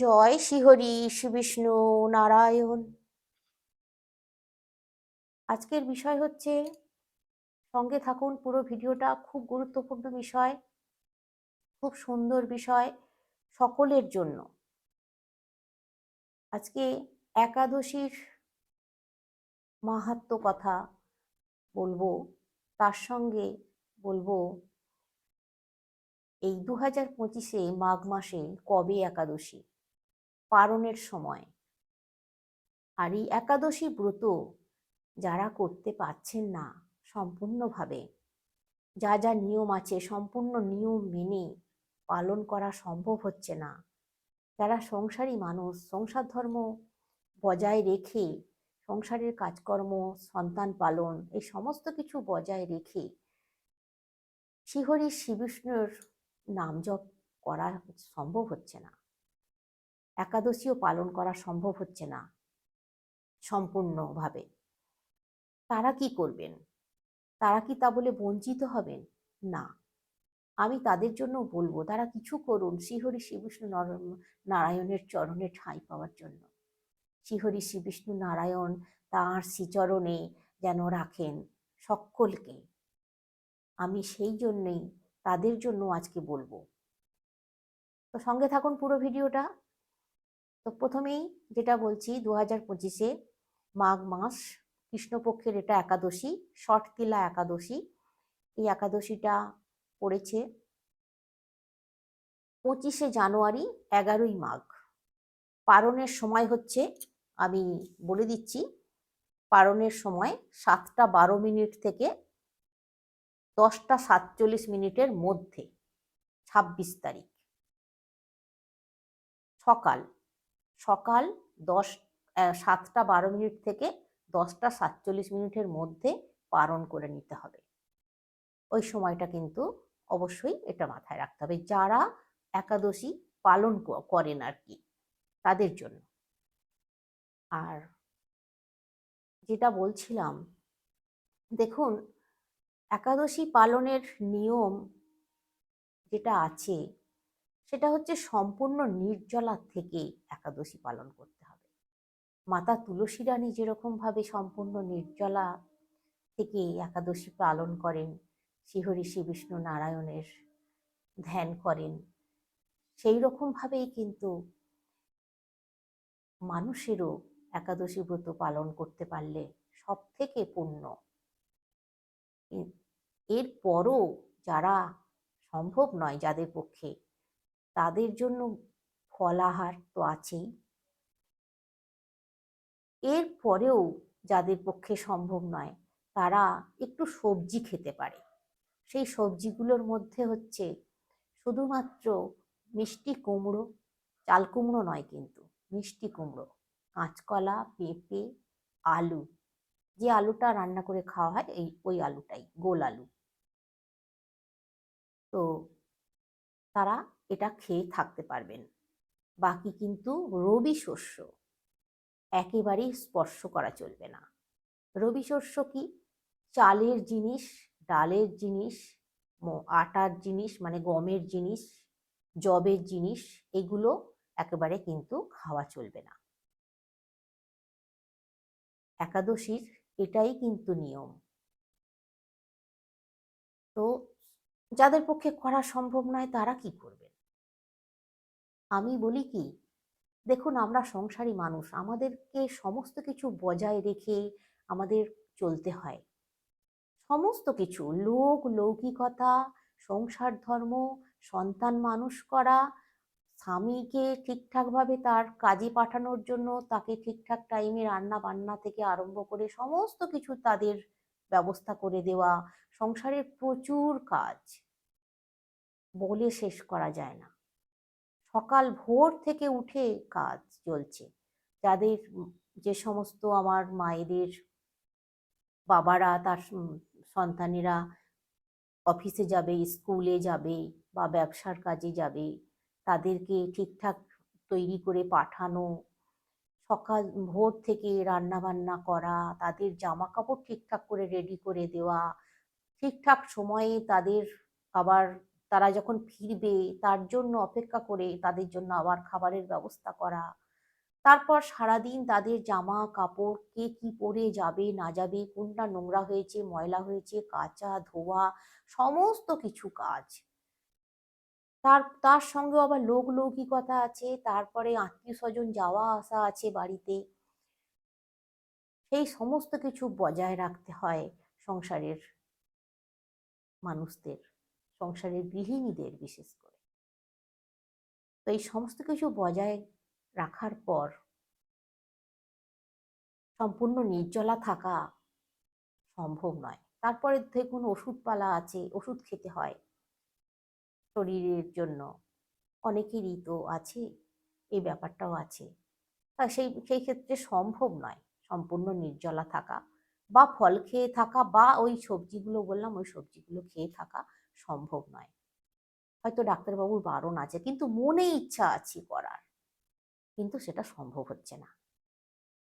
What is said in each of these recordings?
জয় শ্রীহরি শ্রী বিষ্ণু নারায়ণ। আজকের বিষয় হচ্ছে, সঙ্গে থাকুন, পুরো ভিডিওটা খুব গুরুত্বপূর্ণ বিষয়, খুব সুন্দর বিষয় সকলের জন্য। আজকে একাদশীর মাহাত্ম কথা বলব, তার সঙ্গে বলব, এই দু হাজার পঁচিশে মাঘ মাসে কবে একাদশী? পারণের সময়। আর এই একাদশী ব্রত যারা করতে পারছেন না সম্পূর্ণভাবে, যা যা নিয়ম আছে, সম্পূর্ণ নিয়ম মেনে পালন করা সম্ভব হচ্ছে না। যারা সংসারী মানুষ, সংসার ধর্ম বজায় রেখে, সংসারের কাজকর্ম, সন্তান পালন, এই সমস্ত কিছু বজায় রেখে শ্রীহরি শ্রীবিষ্ণুর নাম জপ করা সম্ভব হচ্ছে না। একাদশীও পালন করা সম্ভব হচ্ছে না সম্পূর্ণভাবে। তারা কি করবেন? তারা কি তা বলে বঞ্চিত হবেন? না। আমি তাদের জন্য বলব, তারা কিছু করুন শ্রীহরি শ্রীবিষ্ণু নারায়ণের চরণে ঠাঁই পাওয়ার জন্য। শ্রীহরি শ্রীবিষ্ণু নারায়ণ তাঁর শ্রীচরণে যেন রাখেন সকলকে। আমি সেই জন্যেই তাদের জন্য আজকে বলব। তো সঙ্গে থাকুন পুরো ভিডিওটা। তো প্রথমেই যেটা বলছি দু হাজার পঁচিশে মাঘ মাস, কৃষ্ণপক্ষের এটা একাদশী তিলা একাদশী। এই একাদশীটা পড়েছে পঁচিশে জানুয়ারি, এগারোই মাঘ। পারণের সময় হচ্ছে, আমি বলে দিচ্ছি, পারণের সময় সাতটা বারো মিনিট থেকে দশটা সাতচল্লিশ মিনিটের মধ্যে, ছাব্বিশ তারিখ। সকাল সকাল দশ সাতটা বারো মিনিট থেকে দশটা সাতচল্লিশ মিনিটের মধ্যে পালন করে নিতে হবে। ওই সময়টা কিন্তু অবশ্যই এটা মাথায় রাখতে হবে। যারা একাদশী পালন করেন আর কি, তাদের জন্য। আর যেটা বলছিলাম, দেখুন, একাদশী পালনের নিয়ম যেটা আছে সেটা হচ্ছে সম্পূর্ণ নির্জলা থেকে একাদশী পালন করতে হবে। মাতা তুলসী রানী যেরকমভাবে সম্পূর্ণ নির্জলা থেকে একাদশী পালন করেন শ্রীহরি শ্রী বিষ্ণু নারায়ণের ধ্যান করেন সেই রকমভাবেই কিন্তু মানুষেরও একাদশী ব্রত পালন করতে পারলে সব থেকে পূর্ণ এর পরও যারা সম্ভব নয়, যাদের পক্ষে তাদের জন্য ফলাহার তো আছেই। এর পরেও যাদের পক্ষে সম্ভব নয়, তারা একটু সবজি খেতে পারে। সেই সবজিগুলোর মধ্যে হচ্ছে শুধুমাত্র মিষ্টি কুমড়ো, চাল কুমড়ো নয় কিন্তু মিষ্টি কুমড়ো, কাঁচকলা, পেঁপে, আলু। যে আলুটা রান্না করে খাওয়া হয়, এই, ওই আলুটাই, গোল আলু। তো তারা এটা খেয়ে থাকতে পারবেন। বাকি কিন্তু রবি শস্য। একেবারেই স্পর্শ করা চলবে না। রবি শস্য কি? চালের জিনিস, ডালের জিনিস আটার জিনিস মানে গমের জিনিস জবের জিনিস, এগুলো একেবারে কিন্তু খাওয়া চলবে না। একাদশীর এটাই কিন্তু নিয়ম। তো যাদের পক্ষে করা সম্ভব নয় তারা কি করবেন? আমি বলি কি, দেখুন আমরা সংসারী মানুষ, আমাদেরকে সমস্ত কিছু বজায় রেখে আমাদের চলতে হয়। সমস্ত কিছু, লোক, লৌকিকতা, সংসার ধর্ম, সন্তান মানুষ করা, স্বামীকে ঠিকঠাকভাবে তার কাজে পাঠানোর জন্য তাকে ঠিকঠাক টাইমে রান্না বান্না থেকে আরম্ভ করে সমস্ত কিছু তাদের ব্যবস্থা করে দেওয়া, সংসারের প্রচুর কাজ। বলে শেষ করা যায় না। সকাল ভোর থেকে উঠে কাজ চলছে। যাদের যে সমস্ত আমার মায়েদের বাবারা, তার সন্তানেরা অফিসে যাবে, স্কুলে যাবে বা ব্যবসার কাজে যাবে, তাদেরকে ঠিকঠাক তৈরি করে পাঠানো, সকাল ভোর থেকে রান্না বান্না করা, তাদের জামা কাপড় ঠিকঠাক করে রেডি করে দেওয়া, ঠিকঠাক সময়ে তাদের আবার তারা যখন ফিরবে, তার জন্য অপেক্ষা করে তাদের জন্য আবার খাবারের ব্যবস্থা করা। তারপর সারাদিন তাদের জামা, কাপড়, কে কি পরে যাবে, না যাবে, কোনটা নোংরা হয়েছে, ময়লা হয়েছে, কাচা, ধোয়া, সমস্ত কিছু কাজ। তার তার সঙ্গে আবার লোক লৌকিকতা আছে, তারপরে আত্মীয় স্বজন যাওয়া আসা আছে বাড়িতে। সেই সমস্ত কিছু বজায় রাখতে হয় সংসারের মানুষদের। সংসারের গৃহিণীদের বিশেষ করে। তো এই সমস্ত কিছু বজায় রাখার পর সম্পূর্ণ নির্জলা থাকা সম্ভব নয়। তারপরে দেখুন ওষুধপালা আছে, ওষুধ খেতে হয়। শরীরের জন্য অনেকেরই তো আছে, এই ব্যাপারটাও আছে। তা সেই সেই ক্ষেত্রে সম্ভব নয় সম্পূর্ণ নির্জলা থাকা বা ফল খেয়ে থাকা বা ওই সবজিগুলো বললাম, ওই সবজিগুলো খেয়ে থাকা। সম্ভব নয়। হয়তো ডাক্তারবাবুর বারণ আছে, কিন্তু মনে ইচ্ছা আছে করার। কিন্তু সেটা সম্ভব হচ্ছে না।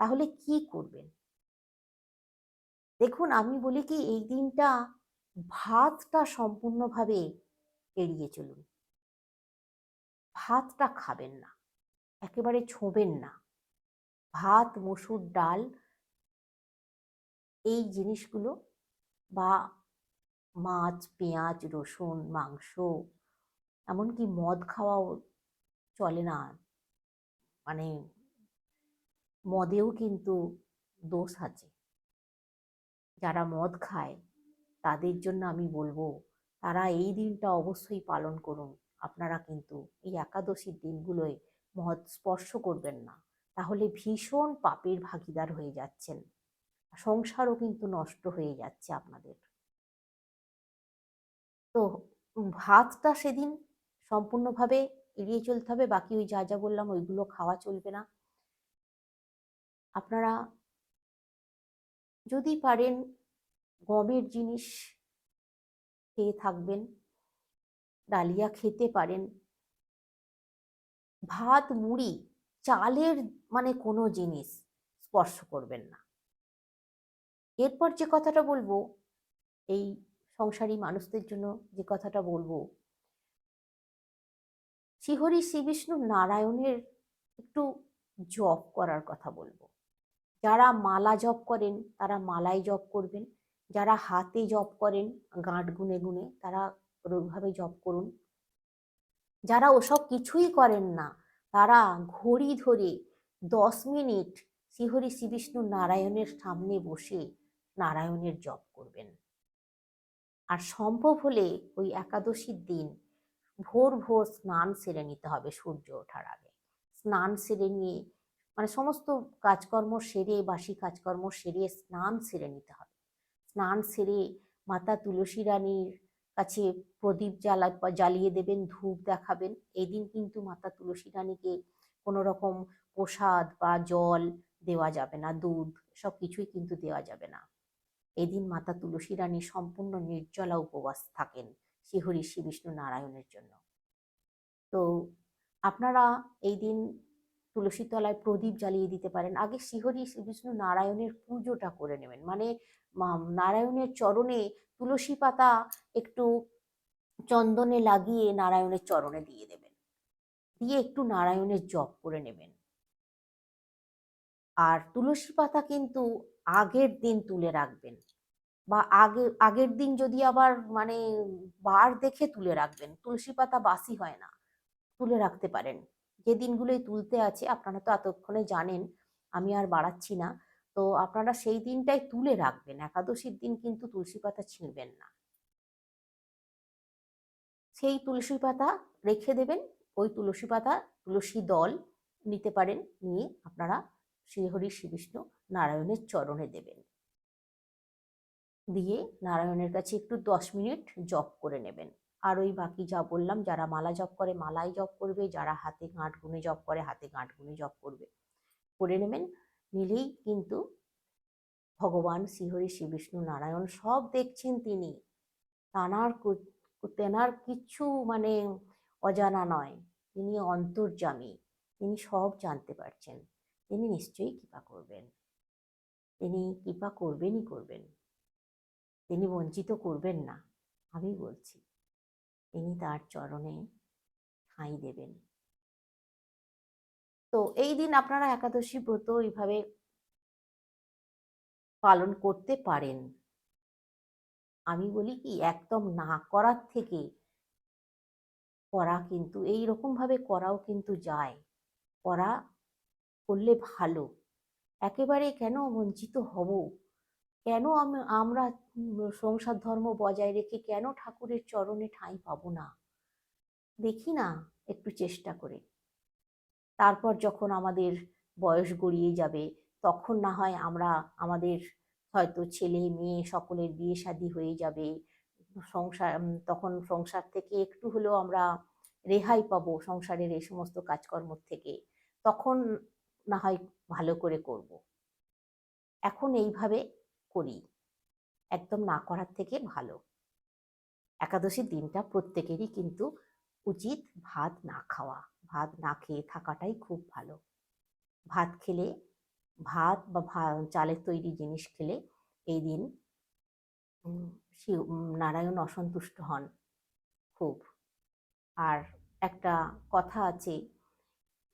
তাহলে কি করবেন? দেখুন, আমি বলি কি, এই দিনটা ভাতটা সম্পূর্ণভাবে এড়িয়ে চলুন। ভাতটা খাবেন না, একেবারে ছোঁবেন না। ভাত, মসুর ডাল, এই জিনিসগুলো বা মাছ, পেঁয়াজ, রসুন, মাংস, এমনকি মদ খাওয়াও চলে না। মানে মদেও কিন্তু দোষ আছে। যারা মদ খায়, তাদের জন্য আমি বলব, তারা এই দিনটা অবশ্যই পালন করুন। আপনারা কিন্তু এই একাদশীর দিনগুলোয় মদ স্পর্শ করবেন না। তাহলে ভীষণ পাপের ভাগিদার হয়ে যাচ্ছেন। সংসারও কিন্তু নষ্ট হয়ে যাচ্ছে আপনাদের। তো ভাতটা সেদিন সম্পূর্ণভাবে এড়িয়ে চলতে হবে। বাকি ওই যা যা বললাম, ওইগুলো খাওয়া চলবে না। আপনারা যদি পারেন গমের জিনিস খেয়ে থাকবেন, ডালিয়া খেতে পারেন। ভাত, মুড়ি, চালের মানে কোনো জিনিস স্পর্শ করবেন না। এরপর যে কথাটা বলব, এই সংসারী মানুষদের জন্য যে কথাটা বলব। শ্রীহরি শ্রী বিষ্ণু নারায়ণের একটু জপ করার কথা বলব। যারা মালা জপ করেন, তারা মালায় জপ করবেন। যারা হাতে জপ করেন, গাঁট গুনে গুনে, তারা ওইভাবে জপ করুন। যারা ওসব কিছুই করেন না, তারা ঘড়ি ধরে দশ মিনিট শ্রীহরি শ্রীবিষ্ণু নারায়ণের সামনে বসে নারায়ণের জপ করবেন। আর সম্ভব হলে ওই একাদশীর দিন ভোর ভোর স্নান সেরে নিতে হবে সূর্য ওঠার আগে। স্নান সেরে নিয়ে মানে সমস্ত কাজকর্ম সেরে, বাসি কাজকর্ম সেরে স্নান সেরে নিতে হবে। স্নান সেরে মাতা তুলসী রানীর কাছে প্রদীপ জ্বালা, জ্বালিয়ে দেবেন, ধূপ দেখাবেন। এই দিন কিন্তু মাতা তুলসী রানীকে কোনো রকম প্রসাদ বা জল দেওয়া যাবে না, দুধ সব কিছুই কিন্তু দেওয়া যাবে না। এদিন মাতা তুলসী রানী সম্পূর্ণ নির্জলা উপবাস থাকেন শ্রীহরি শ্রী বিষ্ণু নারায়ণের জন্য। তো আপনারা এই দিন তুলসী তলায় প্রদীপ জ্বালিয়ে দিতে পারেন। আগে শ্রীহরি শ্রী বিষ্ণু নারায়ণের পুজোটা করে নেবেন। মানে নারায়ণের চরণে তুলসী পাতা একটু চন্দনে লাগিয়ে নারায়ণের চরণে দিয়ে দেবেন। দিয়ে একটু নারায়ণের জপ করে নেবেন। আর তুলসী পাতা কিন্তু আগের দিন তুলে রাখবেন। বা আগে, আগের দিন যদি আবার মানে বার দেখে তুলে রাখবেন, তুলসী পাতা বাসি হয় না, তুলে রাখতে পারেন। যে দিনগুলোই তুলতে আছে, আপনারা তো এতক্ষণে জানেন, আমি আর বাড়াচ্ছি না। তো আপনারা সেই দিনটাই তুলে রাখবেন, একাদশীর দিন কিন্তু তুলসী পাতা ছিঁড়বেন না। সেই তুলসী পাতা রেখে দেবেন, ওই তুলসী পাতা, তুলসী দল নিতে পারেন, নিয়ে আপনারা শ্রীহরি শ্রী বিষ্ণু নারায়ণের চরণে দেবেন। দিয়ে নারায়ণের কাছে একটু দশ মিনিট জপ করে নেবেন। আর ওই বাকি যা বললাম, যারা মালা জপ করে মালাই জপ করবে, যারা হাতে গাঁট গুনে জপ করে হাতে গাঁট গুনে জপ করবে, করে নেবেন। নিলেই কিন্তু ভগবান, শ্রীহরি শ্রী বিষ্ণু নারায়ণ সব দেখছেন তিনি। তানার তেনার কিছু মানে অজানা নয়। তিনি অন্তর্জামী তিনি সব জানতে পারছেন। তিনি নিশ্চয়ই কৃপা করবেন। তিনি কৃপা করবেনই করবেন। তিনি বঞ্চিত করবেন না, আমি বলছি। তিনি তার চরণে ঠাঁই দেবেন। তো এই দিন আপনারা একাদশী ব্রত এইভাবে পালন করতে পারেন। আমি বলি কি, একদম না করার থেকে করা কিন্তু, এই ভাবে করাও কিন্তু যায়। করা করলে ভালো। একেবারে কেন বঞ্চিত হব? কেন আম- আমরা সংসার ধর্ম বজায় রেখে কেন ঠাকুরের চরণে ঠাঁই পাবো না? দেখি না, একটু চেষ্টা করে। তারপর যখন আমাদের বয়স গড়িয়ে যাবে, তখন না হয় আমরা আমাদের হয়তো ছেলে, মেয়ে সকলের বিয়ে শাদী হয়ে যাবে। সংসার তখন সংসার থেকে একটু হলেও আমরা রেহাই পাবো সংসারের এই সমস্ত কাজকর্ম থেকে। তখন না হয় ভালো করে করব। এখন এইভাবে করি। একদম না করার থেকে ভালো। একাদশীর দিনটা প্রত্যেকেরই কিন্তু উচিত ভাত না খাওয়া। ভাত না খেয়ে থাকাটাই খুব ভালো। ভাত খেলে, ভাত বা চালের তৈরি জিনিস খেলে এই দিন শিব- নারায়ণ অসন্তুষ্ট হন খুব। আর একটা কথা আছে,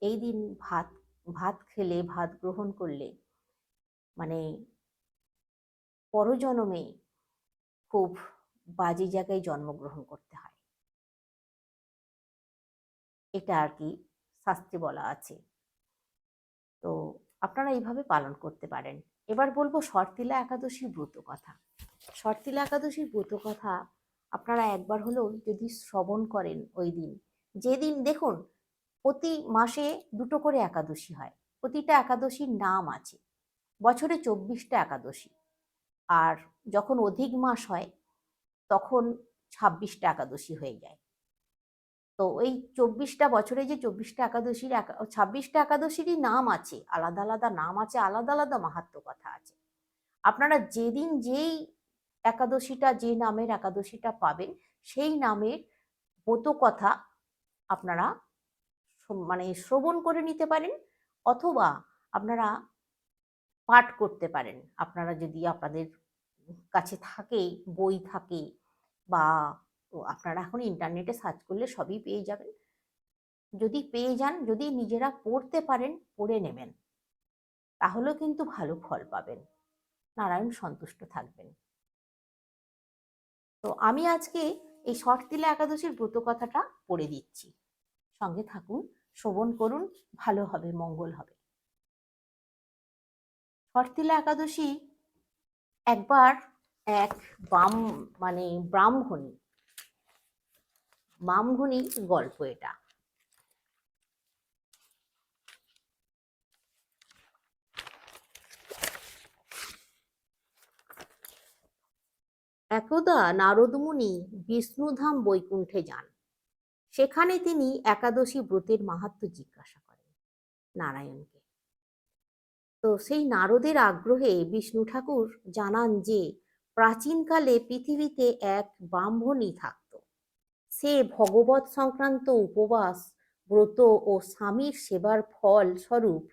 এই দিন ভাত ভাত খেলে, ভাত গ্রহণ করলে মানে পরজন্মে খুব বাজে জায়গায় জন্মগ্রহণ করতে হয়। এটা আর কি শাস্ত্রে বলা আছে। তো আপনারা এইভাবে পালন করতে পারেন। এবার বলব শর্তিলা একাদশীর ব্রত কথা। শর্তিলা একাদশীর ব্রত কথা আপনারা একবার হলেও যদি শ্রবণ করেন ওই দিন। যেদিন দেখুন, প্রতি মাসে দুটো করে একাদশী হয়। প্রতিটা একাদশীর নাম আছে। বছরে চব্বিশটা একাদশী। আর যখন অধিক মাস হয়, তখন ছাব্বিশটা একাদশী হয়ে যায়। তো ওই চব্বিশটা বছরে যে চব্বিশটা একাদশীর ছাব্বিশটা একাদশীরই নাম আছে, আলাদা আলাদা নাম আছে, আলাদা আলাদা মাহাত্ম কথা আছে। আপনারা যেদিন যেই একাদশীটা, যে নামের একাদশীটা পাবেন, সেই নামের ব্রত কথা আপনারা মানে শ্রবণ করে নিতে পারেন, অথবা আপনারা পাঠ করতে পারেন। আপনারা যদি আপনাদের কাছে থাকে, বই থাকে বা আপনারা এখন ইন্টারনেটে সার্চ করলে সবই পেয়ে যাবেন। যদি পেয়ে যান, যদি নিজেরা পড়তে পারেন, পড়ে নেবেন, তাহলেও কিন্তু ভালো ফল পাবেন। নারায়ণ সন্তুষ্ট থাকবেন। তো আমি আজকে এই শর্তিলা একাদশীর ব্রত কথাটা পড়ে দিচ্ছি। সঙ্গে থাকুন, শ্রবণ করুন, ভালো হবে, মঙ্গল হবে। শর্তিলা একাদশী একবার এক বাম মানে ব্রাহ্মণী ব্রাহ্মণী গল্প এটা। একদা নারদমুনি বিষ্ণুধাম বৈকুণ্ঠে যান। সেখানে তিনি একাদশী ব্রতের মাহাত্ম্য জিজ্ঞাসা করেন নারায়ণকে তো সেই নারদের আগ্রহে বিষ্ণু ঠাকুর জানান যে, প্রাচীনকালে পৃথিবীতে এক ব্রাহ্মণী থাকত। সে ভগবত সংক্রান্ত উপবাস, ব্রত ও স্বামীর সেবার ফল স্বরূপ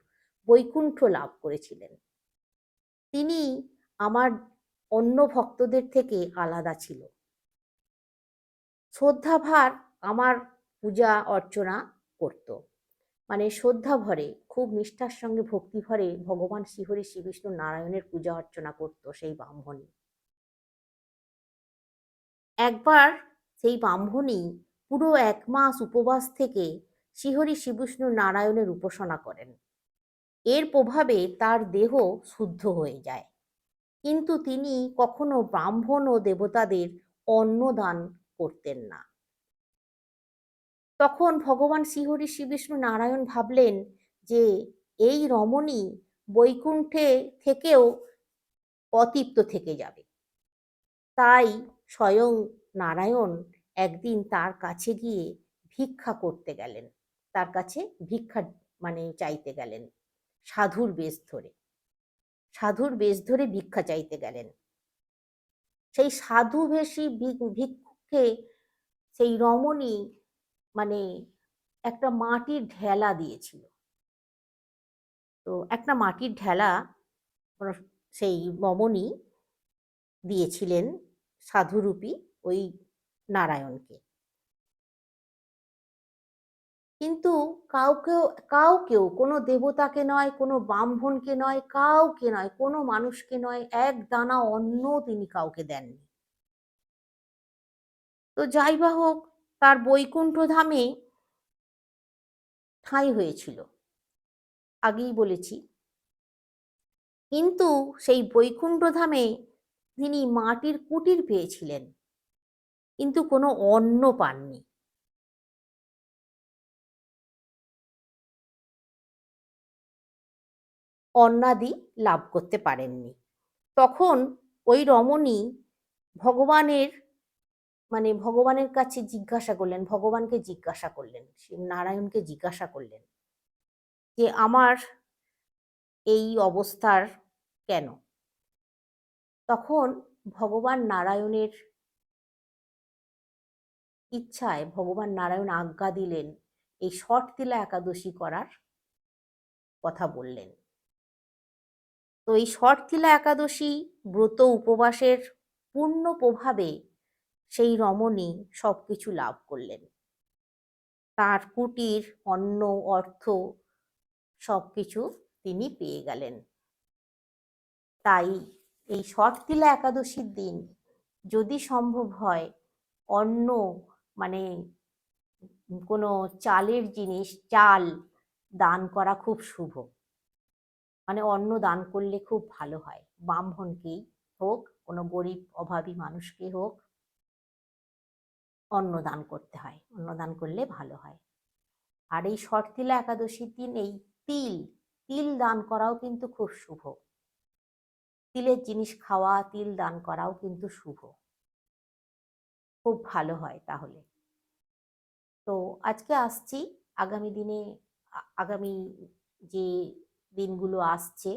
বৈকুণ্ঠ লাভ করেছিলেন। তিনি আমার অন্য ভক্তদের থেকে আলাদা ছিল। শ্রদ্ধাভার আমার পূজা অর্চনা করত। মানে শ্রদ্ধা ভরে খুব নিষ্ঠার সঙ্গে ভক্তি ভরে ভগবান শ্রীহরি শ্রী বিষ্ণু নারায়ণের পূজা অর্চনা করত সেই ব্রাহ্মণী একবার সেই ব্রাহ্মণী পুরো এক মাস উপবাস থেকে শ্রীহরি শ্রীবিষ্ণু নারায়ণের উপাসনা করেন। এর প্রভাবে তার দেহ শুদ্ধ হয়ে যায়। কিন্তু তিনি কখনো ব্রাহ্মণ ও দেবতাদের অন্নদান করতেন না। তখন ভগবান শ্রীহরি শ্রীবিষ্ণু নারায়ণ ভাবলেন যে এই রমণী বৈকুণ্ঠে থেকেও অতৃপ্ত থেকে যাবে। তাই স্বয়ং নারায়ণ একদিন তার কাছে গিয়ে ভিক্ষা করতে গেলেন। তার কাছে ভিক্ষা মানে চাইতে গেলেন সাধুর বেশ ধরে। সাধুর বেশ ধরে ভিক্ষা চাইতে গেলেন। সেই সাধু বেশি ভিক্ষুকে সেই রমণী মানে একটা মাটির ঢেলা দিয়েছিল। তো একটা মাটির ঢেলা সেই রমণী দিয়েছিলেন সাধুরূপী ওই নারায়ণকে। কিন্তু কাউকেও কাউকেও কোনো দেবতাকে নয়, কোনো ব্রাহ্মণকে নয়, কাউকে নয়, কোনো মানুষকে নয়, এক দানা অন্ন তিনি কাউকে দেননি। তো যাই হোক, তার বৈকুণ্ঠ ধামে ঠাঁই হয়েছিল। আগেই বলেছি। কিন্তু সেই বৈকুণ্ঠ ধামে তিনি মাটির কুটির পেয়েছিলেন, কিন্তু কোনো অন্ন পাননি। অন্নাদি লাভ করতে পারেননি। তখন ওই রমণী ভগবানের মানে ভগবানের কাছে জিজ্ঞাসা করলেন, ভগবানকে জিজ্ঞাসা করলেন নারায়ণকে জিজ্ঞাসা করলেন। যে আমার এই অবস্থার কেন? তখন ভগবান নারায়ণের ইচ্ছায় ভগবান নারায়ণ আজ্ঞা দিলেন, এই শট তিলা একাদশী করার কথা বললেন। তো এই শর্তিলা একাদশী ব্রত উপবাসের পূর্ণ প্রভাবে সেই রমণী সবকিছু লাভ করলেন। তার কুটির, অন্ন, অর্থ সবকিছু তিনি পেয়ে গেলেন। তাই এই শর্তিলা একাদশীর দিন যদি সম্ভব হয়, অন্ন মানে কোনো চালের জিনিস, চাল দান করা খুব শুভ। মানে অন্ন দান করলে খুব ভালো হয়। ব্রাহ্মণকেই হোক, কোনো গরিব, অভাবী মানুষকে হোক, অন্ন দান করতে হয়। অন্ন দান করলে ভালো হয়। আর এই শর্তিলা একাদশীর দিন এই তিল তিল দান করাও কিন্তু খুব শুভ। তিলের জিনিস খাওয়া, তিল দান করাও কিন্তু শুভ। খুব ভালো হয় তাহলে। তো আজকে আসছি, আগামী দিনে আগামী যে দিনগুলো আসছে,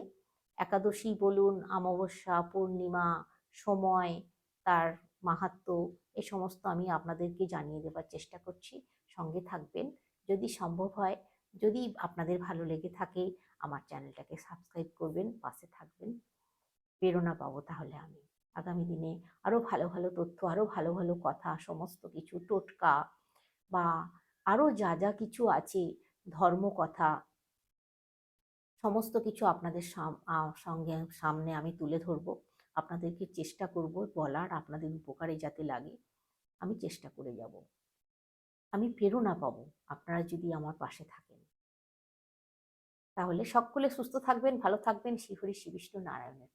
একাদশী বলুন, অমাবস্যা, পূর্ণিমা, সময়, তার মাহাত্ম, এ সমস্ত আমি আপনাদেরকে জানিয়ে দেবার চেষ্টা করছি। সঙ্গে থাকবেন। যদি সম্ভব হয় যদি আপনাদের ভালো লেগে থাকে, আমার চ্যানেলটাকে সাবস্ক্রাইব করবেন, পাশে থাকবেন। প্রেরণা পাবো তাহলে আমি। আগামী দিনে আরও ভালো ভালো তথ্য আরও ভালো ভালো কথা, সমস্ত কিছু, টোটকা বা আরও যা যা কিছু আছে, ধর্মকথা, সমস্ত কিছু আপনাদের সঙ্গে সামনে আমি তুলে ধরব। আপনাদেরকে চেষ্টা করব বলার, আপনাদের উপকারে যাতে লাগে, আমি চেষ্টা করে যাব। আমি প্রেরণা পাবো। আপনারা যদি আমার পাশে থাকেন। তাহলে সকলে সুস্থ থাকবেন ভালো থাকবেন। শ্রীহরি শ্রী বিষ্ণু নারায়ণের